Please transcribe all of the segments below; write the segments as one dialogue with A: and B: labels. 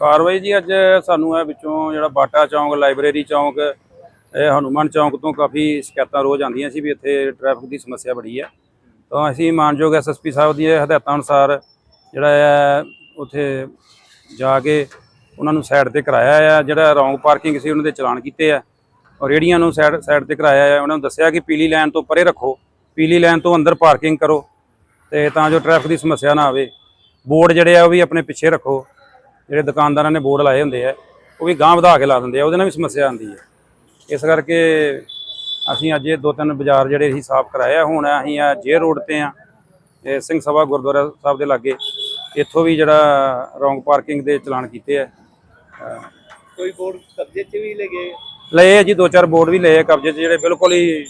A: ਕਾਰਵਾਈ ਜੀ ਅੱਜ ਸਾਨੂੰ ਇਹ ਵਿੱਚੋਂ ਜਿਹੜਾ ਬਾਟਾ ਚੌਂਕ, ਲਾਇਬ੍ਰੇਰੀ ਚੌਂਕ, ਇਹ ਹਨੂਮਾਨ ਚੌਂਕ ਤੋਂ ਕਾਫੀ ਸ਼ਿਕਾਇਤਾਂ ਰੋਜ਼ ਆਉਂਦੀਆਂ ਸੀ ਵੀ ਇੱਥੇ ਟ੍ਰੈਫਿਕ ਦੀ ਸਮੱਸਿਆ ਬੜੀ ਹੈ ਤਾਂ ਅਸੀਂ ਮਾਨਯੋਗ ਐਸਐਸਪੀ ਸਾਹਿਬ ਦੀ ਹਦਾਇਤਾਂ ਅਨੁਸਾਰ ਜਿਹੜਾ ਹੈ ਉੱਥੇ ਜਾ ਕੇ ਉਹਨਾਂ ਨੂੰ ਸਾਈਡ ਤੇ ਕਰਾਇਆ ਆ। ਜਿਹੜਾ ਰੌਂਗ ਪਾਰਕਿੰਗ ਸੀ, ਉਹਨਾਂ ਦੇ ਚਲਾਨ ਕੀਤੇ ਆ। ਔਰ ਰੇੜੀਆਂ ਨੂੰ ਸਾਈਡ ਸਾਈਡ ਤੇ ਕਰਾਇਆ ਆ। ਉਹਨਾਂ ਨੂੰ ਦੱਸਿਆ ਕਿ ਪੀਲੀ ਲਾਈਨ ਤੋਂ ਪਰੇ ਰੱਖੋ, ਪੀਲੀ ਲਾਈਨ ਤੋਂ ਅੰਦਰ ਪਾਰਕਿੰਗ ਕਰੋ ਤੇ ਤਾਂ ਜੋ ਟ੍ਰੈਫਿਕ ਦੀ ਸਮੱਸਿਆ ਨਾ ਆਵੇ। ਬੋਰਡ ਜਿਹੜੇ ਆ ਉਹ ਵੀ ਆਪਣੇ ਪਿੱਛੇ ਰੱਖੋ। ਜਿਹੜੇ ਦੁਕਾਨਦਾਰਾਂ ਨੇ ਬੋਰਡ ਲਾਏ ਹੁੰਦੇ ਆ ਉਹ ਵੀ ਗਾਂਹ ਵਧਾ ਕੇ ਲਾ ਦਿੰਦੇ ਆ ਉਹਦੇ ਨਾਲ ਵੀ ਸਮੱਸਿਆ ਆਉਂਦੀ ਹੈ ਇਸ ਕਰਕੇ ਅਸੀਂ ਅੱਜ ਇਹ ਦੋ ਤਿੰਨ ਬਾਜ਼ਾਰ ਜਿਹੜੇ ਅਸੀਂ ਸਾਫ਼ ਕਰਾਏ ਆ ਹੁਣ ਅਸੀਂ ਆ ਜੇ ਰੋਡ ਤੇ ਆ ਸਿੰਘ ਸਭਾ ਗੁਰਦੁਆਰਾ ਸਾਹਿਬ ਦੇ ਲਾਗੇ ਇੱਥੋਂ ਵੀ ਜਿਹੜਾ ਰੌਂਗ ਪਾਰਕਿੰਗ ਦੇ ਚਲਾਨ ਕੀਤੇ ਆ।
B: ਕੋਈ ਬੋਰਡ ਕਬਜ਼ੇ 'ਚ ਵੀ ਲਗੇ
A: ਲਏ ਜੀ ਦੋ ਚਾਰ ਬੋਰਡ ਵੀ ਲਏ ਕਬਜ਼ੇ 'ਚ ਜਿਹੜੇ ਬਿਲਕੁਲ ਹੀ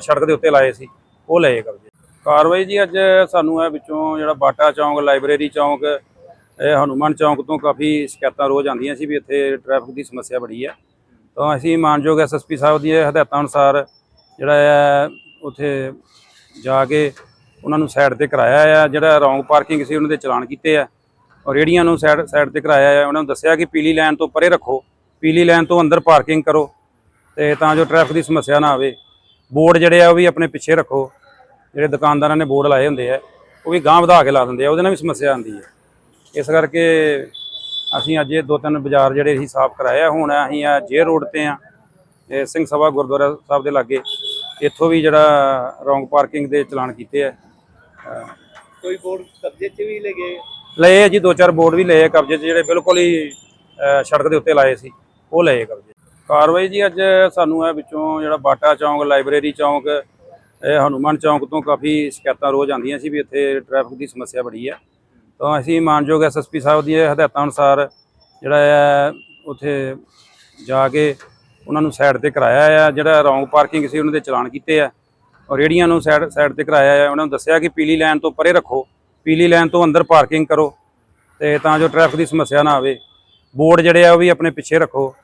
A: ਸੜਕ ਦੇ ਉੱਤੇ ਲਾਏ ਸੀ ਉਹ ਲਏ ਕਬਜ਼ੇ। ਕਾਰਵਾਈ ਜੀ ਅੱਜ ਸਾਨੂੰ ਇਹ ਵਿੱਚੋਂ ਜਿਹੜਾ ਬਾਟਾ ਚੌਂਕ, ਲਾਇਬ੍ਰੇਰੀ ਚੌਂਕ, ਇਹ ਹਨੂਮਾਨ ਚੌਂਕ ਤੋਂ ਕਾਫੀ ਸ਼ਿਕਾਇਤਾਂ ਰੋਜ਼ ਆਉਂਦੀਆਂ ਸੀ ਵੀ ਇੱਥੇ ਟ੍ਰੈਫਿਕ ਦੀ ਸਮੱਸਿਆ ਬੜੀ ਹੈ। ਤਾਂ ਅਸੀਂ ਮਾਨਯੋਗ ਐਸਐਸਪੀ ਸਾਹਿਬ ਦੀ ਹਦਾਇਤਾਂ ਅਨੁਸਾਰ ਜਿਹੜਾ ਹੈ ਉੱਥੇ ਜਾ ਕੇ ਉਹਨਾਂ ਨੂੰ ਸਾਈਡ ਤੇ ਕਰਾਇਆ ਆ, ਜਿਹੜਾ ਰੌਂਗ ਪਾਰਕਿੰਗ ਸੀ ਉਹਨਾਂ ਦੇ ਚਲਾਨ ਕੀਤੇ ਆ। ਔਰ ਰੇੜੀਆਂ ਨੂੰ ਸਾਈਡ ਸਾਈਡ ਤੇ ਕਰਾਇਆ ਆ। ਉਹਨਾਂ ਨੂੰ ਦੱਸਿਆ ਕਿ ਪੀਲੀ ਲਾਈਨ ਤੋਂ ਪਰੇ ਰੱਖੋ, ਪੀਲੀ ਲਾਈਨ ਤੋਂ ਅੰਦਰ ਪਾਰਕਿੰਗ ਕਰੋ ਤੇ ਤਾਂ ਜੋ ਟ੍ਰੈਫਿਕ ਦੀ ਸਮੱਸਿਆ ਨਾ ਆਵੇ। ਬੋਰਡ ਜਿਹੜੇ ਆ ਉਹ ਵੀ ਆਪਣੇ ਪਿੱਛੇ ਰੱਖੋ। ਜਿਹੜੇ ਦੁਕਾਨਦਾਰਾਂ ਨੇ ਬੋਰਡ ਲਾਏ ਹੁੰਦੇ ਆ ਉਹ ਵੀ ਗਾਂਹ ਵਧਾ ਕੇ ਲਾ ਦਿੰਦੇ ਆ ਉਹਦੇ ਨਾਲ ਵੀ ਸਮੱਸਿਆ ਆਉਂਦੀ ਹੈ ਇਸ ਕਰਕੇ ਅਸੀਂ ਅੱਜ ਇਹ ਦੋ ਤਿੰਨ ਬਾਜ਼ਾਰ ਜਿਹੜੇ ਅਸੀਂ ਸਾਫ਼ ਕਰਾਏ ਆ ਹੁਣ ਅਸੀਂ ਆ ਜੇ ਰੋਡ ਤੇ ਆ ਇਹ ਸਿੰਘ ਸਭਾ ਗੁਰਦੁਆਰਾ ਸਾਹਿਬ ਦੇ ਲਾਗੇ ਇੱਥੋਂ ਵੀ ਜਿਹੜਾ ਰੌਂਗ ਪਾਰਕਿੰਗ ਦੇ ਚਲਾਨ ਕੀਤੇ ਆ।
B: ਕੋਈ ਬੋਰਡ ਕਬਜ਼ੇ 'ਚ ਵੀ ਲਗੇ
A: ਲਏ ਆ ਜੀ ਦੋ ਚਾਰ ਬੋਰਡ ਵੀ ਲਏ ਆ ਕਬਜ਼ੇ 'ਚ ਜਿਹੜੇ ਬਿਲਕੁਲ ਹੀ ਸੜਕ ਦੇ ਉੱਤੇ ਲਾਏ ਸੀ ਉਹ ਲਏ ਕਬਜ਼ੇ। ਕਾਰਵਾਈ ਜੀ ਅੱਜ ਸਾਨੂੰ ਇਹ ਵਿੱਚੋਂ ਜਿਹੜਾ ਬਾਟਾ ਚੌਂਕ ਲਾਇਬ੍ਰੇਰੀ ਚੌਂਕ ਇਹ ਹਨੂਮਾਨ ਚੌਂਕ ਤੋਂ ਕਾਫੀ ਸ਼ਿਕਾਇਤਾਂ ਰੋਜ਼ ਆਉਂਦੀਆਂ ਸੀ ਵੀ ਇੱਥੇ ਟ੍ਰੈਫਿਕ ਦੀ ਸਮੱਸਿਆ ਬੜੀ ਹੈ। ਤਾਂ ਅਸੀਂ ਮਾਨਯੋਗ ਐਸਐਸਪੀ ਸਾਹਿਬ ਦੀਆਂ ਹਦਾਇਤਾਂ ਅਨੁਸਾਰ ਜਿਹੜਾ ਹੈ, ਉੱਥੇ ਜਾ ਕੇ ਉਹਨਾਂ ਨੂੰ ਸਾਈਡ ਤੇ ਕਰਾਇਆ ਆ। ਜਿਹੜਾ ਰੌਂਗ ਪਾਰਕਿੰਗ ਸੀ, ਉਹਨਾਂ ਦੇ ਚਲਾਨ ਕੀਤੇ ਆ। ਔਰ ਰੇੜੀਆਂ ਨੂੰ ਸਾਈਡ ਸਾਈਡ ਤੇ ਕਰਾਇਆ ਆ। ਉਹਨਾਂ ਨੂੰ ਦੱਸਿਆ ਕਿ ਪੀਲੀ ਲਾਈਨ ਤੋਂ ਪਰੇ ਰੱਖੋ। ਪੀਲੀ ਲਾਈਨ ਤੋਂ ਅੰਦਰ ਪਾਰਕਿੰਗ ਕਰੋ ਤੇ ਤਾਂ ਜੋ ਟ੍ਰੈਫਿਕ ਦੀ ਸਮੱਸਿਆ ਨਾ ਆਵੇ। ਬੋਰਡ ਜਿਹੜੇ ਆ, ਉਹ ਵੀ ਆਪਣੇ ਪਿੱਛੇ ਰੱਖੋ।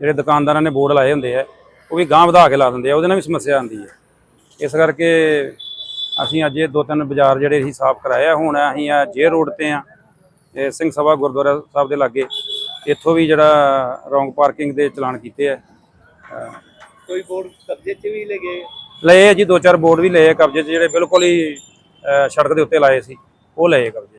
A: ਜਿਹੜੇ ਦੁਕਾਨਦਾਰਾਂ ਨੇ ਬੋਰਡ ਲਾਏ ਹੁੰਦੇ ਆ, ਉਹ ਵੀ ਗਾਂਹ ਵਧਾ ਕੇ ਲਾ ਦਿੰਦੇ ਆ। ਉਹਦੇ ਨਾਲ ਵੀ ਸਮੱਸਿਆ ਆਉਂਦੀ ਹੈ। ਇਸ ਕਰਕੇ ਅਸੀਂ ਅੱਜ ਇਹ ਦੋ ਤਿੰਨ ਬਾਜ਼ਾਰ ਜਿਹੜੇ ਅਸੀਂ ਸਾਫ਼ ਕਰਾਏ ਆ ਹੁਣ ਅਸੀਂ ਆ ਜੇ ਰੋਡ ਤੇ ਆ ਇਹ ਸਿੰਘ ਸਭਾ ਗੁਰਦੁਆਰਾ ਸਾਹਿਬ ਦੇ ਲਾਗੇ ਇੱਥੋਂ ਵੀ ਜਿਹੜਾ ਰੌਂਗ ਪਾਰਕਿੰਗ ਦੇ ਚਲਾਨ ਕੀਤੇ ਆ।
B: ਕੋਈ ਬੋਰਡ ਕਬਜ਼ੇ 'ਚ ਵੀ ਲਗੇ
A: ਲਏ ਜੀ ਦੋ ਚਾਰ ਬੋਰਡ ਵੀ ਲਏ ਕਬਜ਼ੇ 'ਚ ਜਿਹੜੇ ਬਿਲਕੁਲ ਹੀ ਸੜਕ ਦੇ ਉੱਤੇ ਲਾਏ ਸੀ ਉਹ ਲਏ ਕਬਜ਼ੇ।